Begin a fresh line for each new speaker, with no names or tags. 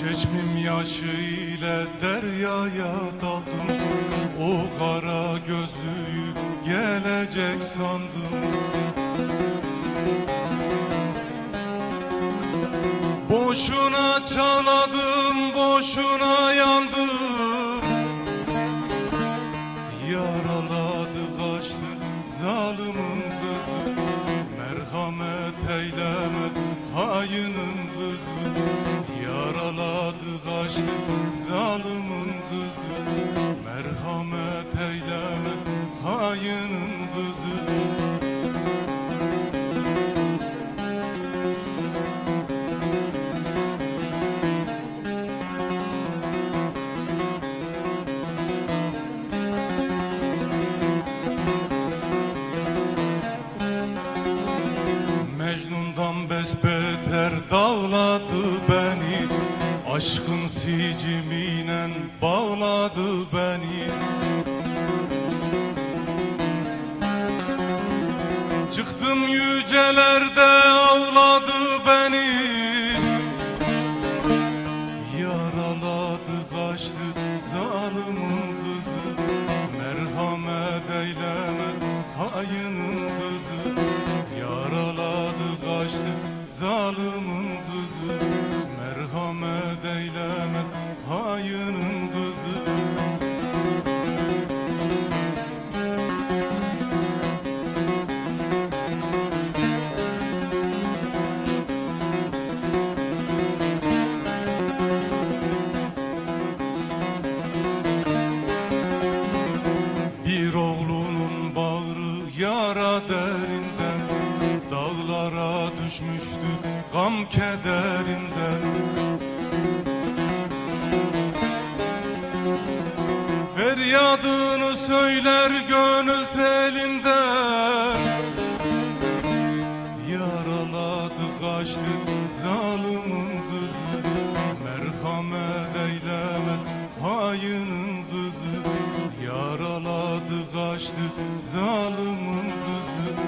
Çeşmim yaşı ile deryaya daldım. O kara gözlüyü gelecek sandım. Boşuna çaladım, boşuna yandım. Yaraladı kaçtı kızı Merhamet eylemez hayının kızı Yaraladı kaçtı zalimin besbeter dağladı beni. Aşkın sicimiyle bağladı beni. Çıktım yücelerde avladı beni Dağlara düşmüştü gam kederinden Feryadını söyler gönül telinden Yaraladı kaçtı zalimin kızı. Merhamet eylemez hayının kızı. Yaraladı kaçtı zalimin kızı